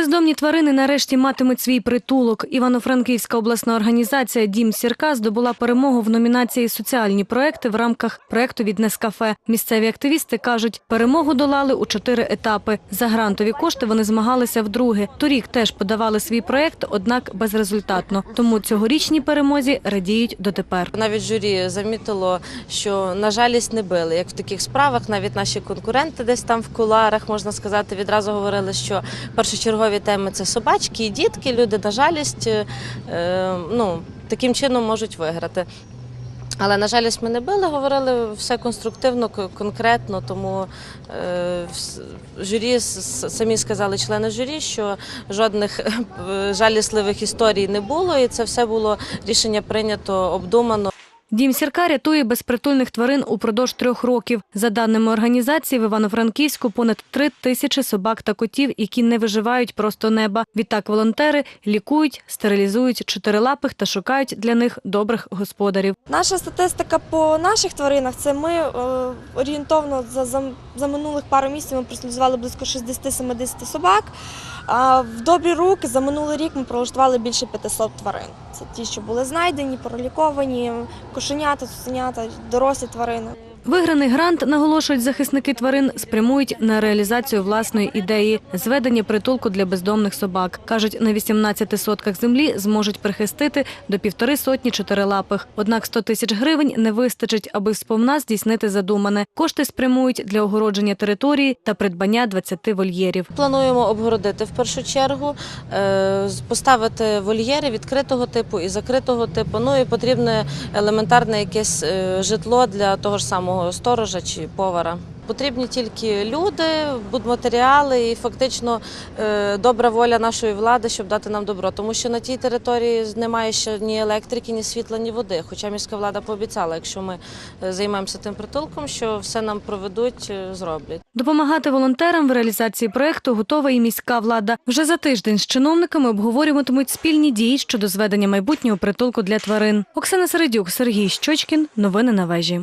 Бездомні тварини нарешті матимуть свій притулок. Івано-Франківська обласна організація Дім Сірка здобула перемогу в номінації Соціальні проекти в рамках проекту від Нескафе. Місцеві активісти кажуть, перемогу долали у чотири етапи. За грантові кошти вони змагалися вдруге. Торік теж подавали свій проект, однак безрезультатно. Тому цьогорічній перемозі радіють дотепер. Навіть журі замітило, що на жалість не били. Як в таких справах, навіть наші конкуренти десь там в куларах, можна сказати, відразу говорили, що першочергові теми це собачки і дітки. Люди на жалість е, ну, таким чином можуть виграти. Але на жалість ми не били, говорили все конструктивно, конкретно. Тому е, журі самі сказали члени журі, що жодних е, жалісливих історій не було, і це все було рішення прийнято обдумано. Дім Сірка рятує безпритульних тварин упродовж трьох років. За даними організації, в Івано-Франківську понад три тисячі собак та котів, які не виживають просто неба. Відтак волонтери лікують, стерилізують чотирилапих та шукають для них добрих господарів. Наша статистика по наших тваринах це ми е, орієнтовно за, за, за минулих пару місяців ми прослідкували близько 60-70 собак. А в добрі руки за минулий рік ми пролаштували більше 500 тварин. Це ті, що були знайдені, проліковані, кошенята, цуценята, дорослі тварини. Виграний грант, наголошують захисники тварин, спрямують на реалізацію власної ідеї зведення притулку для бездомних собак. кажуть, на 18 сотках землі зможуть прихистити до півтори сотні чотирилапих. Однак 100 тисяч гривень не вистачить, аби сповна здійснити задумане. Кошти спрямують для огородження території та придбання 20 вольєрів. Плануємо обгородити в першу чергу, е, поставити вольєри відкритого типу і закритого типу. Ну і потрібне елементарне якесь е, житло для того ж самого сторожа чи повара. Потрібні тільки люди, будматеріали і фактично е, добра воля нашої влади, щоб дати нам добро. Тому що на тій території немає ще ні електрики, ні світла, ні води. Хоча міська влада пообіцяла, якщо ми е, займемося тим притулком, що все нам проведуть, е, зроблять. Допомагати волонтерам в реалізації проекту готова і міська влада. Вже за тиждень з чиновниками обговорюватимуть спільні дії щодо зведення майбутнього притулку для тварин. Оксана Середюк, Сергій Щочкін. Новини на вежі.